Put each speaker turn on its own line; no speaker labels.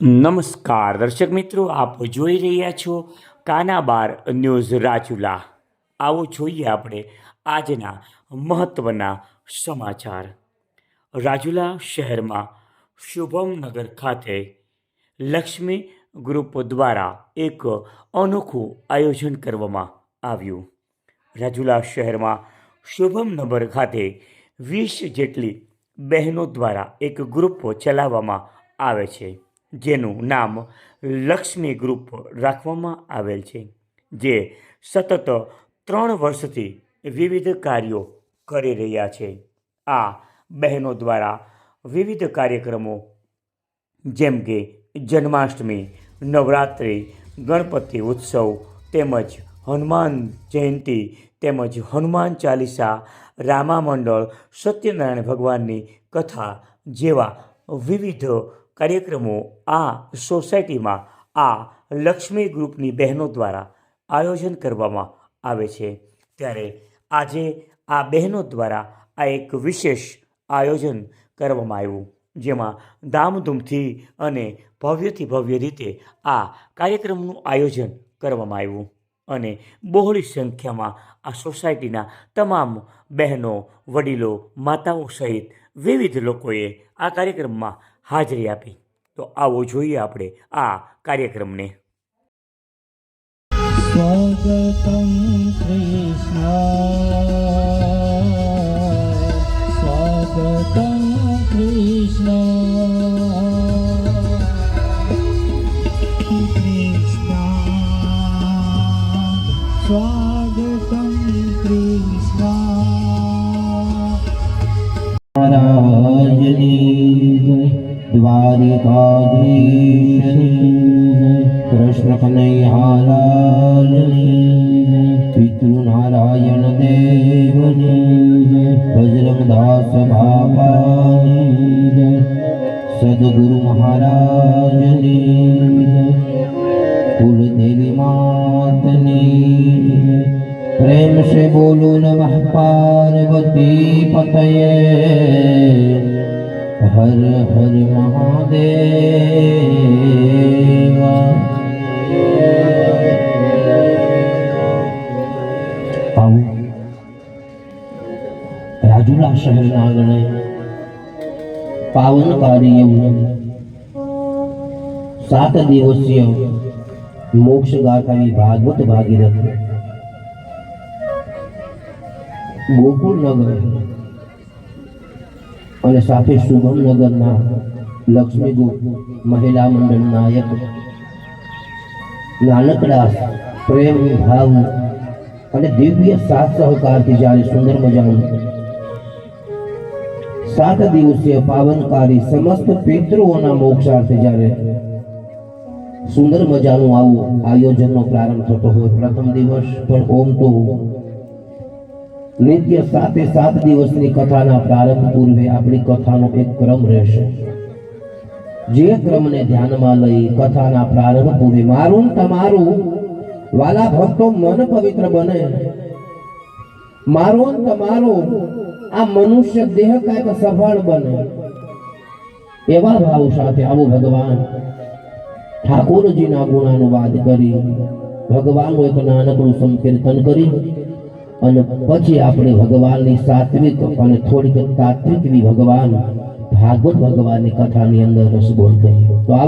નમસ્કાર, દર્શક મિત્રો, આપ જોઈ રહ્યા છો કાના બાર ન્યૂઝ રાજુલા. આવો જોઈએ આપણે આજના મહત્ત્વના સમાચાર. રાજુલા શહેરમાં શુભમનગર ખાતે લક્ષ્મી ગ્રુપ દ્વારા એક અનોખું આયોજન કરવામાં આવ્યું. રાજુલા શહેરમાં શુભમનગર ખાતે વીસ જેટલી બહેનો દ્વારા એક ગ્રુપ ચલાવવામાં આવે છે. જેનું નામ લક્ષ્મી ગ્રુપ રાખવામાં આવેલ છે, જે સતત ત્રણ વર્ષથી વિવિધ કાર્યો કરી રહ્યા છે. આ બહેનો દ્વારા વિવિધ કાર્યક્રમો, જેમ કે જન્માષ્ટમી, નવરાત્રિ, ગણપતિ ઉત્સવ તેમજ હનુમાન જયંતી તેમજ હનુમાન ચાલીસા રામા મંડળ સત્યનારાયણ ભગવાનની કથા જેવા વિવિધ કાર્યક્રમો આ સોસાયટીમાં આ લક્ષ્મી ગ્રુપની બહેનો દ્વારા આયોજન કરવામાં આવે છે. ત્યારે આજે આ બહેનો દ્વારા આ એક વિશેષ આયોજન કરવામાં આવ્યું, જેમાં ધામધૂમથી અને ભવ્યથી ભવ્ય રીતે આ કાર્યક્રમનું આયોજન કરવામાં આવ્યું અને બહોળી સંખ્યામાં આ સોસાયટીના તમામ બહેનો, વડીલો, માતાઓ સહિત વિવિધ લોકોએ આ કાર્યક્રમમાં હાજરી આપી તો આવો જોઈએ આપણે આ કાર્યક્રમને
स्वागतं कृष्ण स्वागतं कृष्ण कृष्ण स्वागतं कृष्ण
દ્વારિકાધીશ કૃષ્ણ કનૈયાલાલ પિતૃ નારાયણ દેવની બજરંગ દાસ બાપાની સદગુરુ મહારાજની કુલદેવી માતની પ્રેમ સે બોલો નમઃ પાર્વતી પતયે हर हर महादेव આવું રાજુલા શહેરના આંગણે પાવનકારી એવું સાત દિવસીય મોક્ષ ગાથાવી ભાગવત ભાગીરથ ગોકુળનગર અને સાથે શુભમનગરના લક્ષ્મી ગોપ મહિલા મંડળ નાયક નાનકડા પ્રેમ ભાવ અને દિવ્ય સાથ સહકારથી જ્યારે સુંદર મજાનું સાત દિવસીય પાવનકારી સમસ્ત પિતૃઓના મોક્ષાર્થે જ્યારે સુંદર મજાનું આવું આયોજનનો પ્રારંભ થતો હોય પ્રથમ દિવસ પણ ઓમ તો નિત્ય સાતે સાત દિવસની કથાના પ્રારંભ પૂર્વે આપણી કથાનો એક ક્રમ રહેશે. જે ક્રમને ધ્યાનમાં લઈ કથાના પ્રારંભ પૂર્વે મારું તમારું, વાલા ભક્તો મન પવિત્ર બને. મારો તમારો, આ મનુષ્ય દેહ કાંઈક સફળ બને. એવા ભાવ સાથે આવો ભગવાન. ઠાકોરજીના ગુણાનુવાદ કરી ભગવાનનું એક નાનકડું સંકીર્તન કરી અને પછી આપણે ભગવાનની સાત્વિક અને થોડીક તાત્વિક ભગવાન ભાગવત ભગવાનની કથાની અંદર રસગોળ કરીએ તો